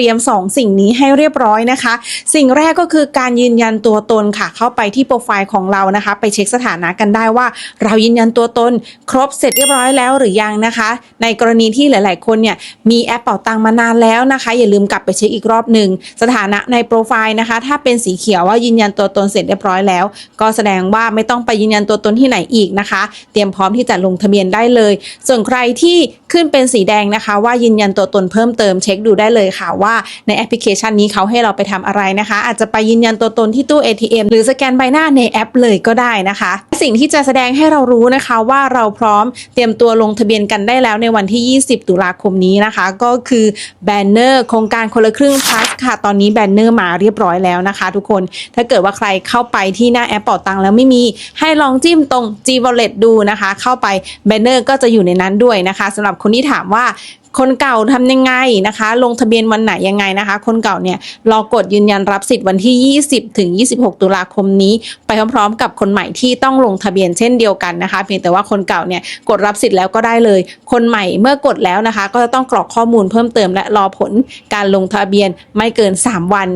เตรียม 2 สิ่งนี้ให้เรียบร้อยนะคะ สิ่งแรกก็คือการยืนยันตัวตนค่ะ เข้าไปที่โปรไฟล์ของเรานะคะ ไปเช็คสถานะกันได้ว่า เรายืนยันตัวตนครบเสร็จเรียบร้อยแล้วหรือยังนะคะ ในกรณีที่หลาย ๆ คนเนี่ยมีแอปเป่าตังมานานแล้วนะคะ อย่าลืมกลับไปเช็คอีกรอบหนึ่งสถานะในโปรไฟล์นะคะ ถ้าเป็นสีเขียวว่ายืนยันตัวตนเสร็จเรียบร้อยแล้ว ก็แสดงว่าไม่ต้องไปยืนยันตัวตนที่ไหนอีกนะคะ เตรียมพร้อมที่จะลงทะเบียนได้เลย ส่วนใครที่ขึ้นเป็นสีแดงนะคะ ว่ายืนยันตัวตนเพิ่มเติมเช็คดูได้เลยค่ะว่าในแอปพลิเคชันนี้เขาให้เราไปทำอะไรนะคะ อาจจะไปยืนยันตัวตนที่ตู้ ATM หรือสแกนใบหน้าในแอปเลยก็ได้นะคะ สิ่งที่จะแสดงให้เรารู้นะคะว่าเราพร้อมเตรียมตัวลงทะเบียนกันได้แล้วในวันที่ 20 ตุลาคมนี้นะคะ ก็คือแบนเนอร์โครงการคนละครึ่ง plus ค่ะ ตอนนี้แบนเนอร์มาเรียบร้อยแล้วนะคะ ทุกคนถ้าเกิดว่าใครเข้าไปที่หน้าแอปเป่าตังแล้วไม่มีให้ลองจิ้มตรง G Wallet ดูนะคะ เข้าไปแบนเนอร์ก็จะอยู่ในนั้นด้วยนะคะสำหรับคนที่ถามว่า คนเก่าทำยังไงนะคะ ลงทะเบียนวันไหนยังไงนะคะ คนเก่าเนี่ยรอกดยืนยันรับสิทธิ์วันที่ 20 ถึง 26 ตุลาคมนี้ ไปพร้อมๆ กับคนใหม่ที่ต้องลงทะเบียนเช่นเดียวกันนะคะ เพียงแต่ว่าคนเก่าเนี่ยกดรับสิทธิ์แล้วก็ได้เลย คนใหม่เมื่อกดแล้วนะคะ ก็จะต้องกรอกข้อมูลเพิ่มเติมและรอผลการลงทะเบียนไม่เกิน 3 วัน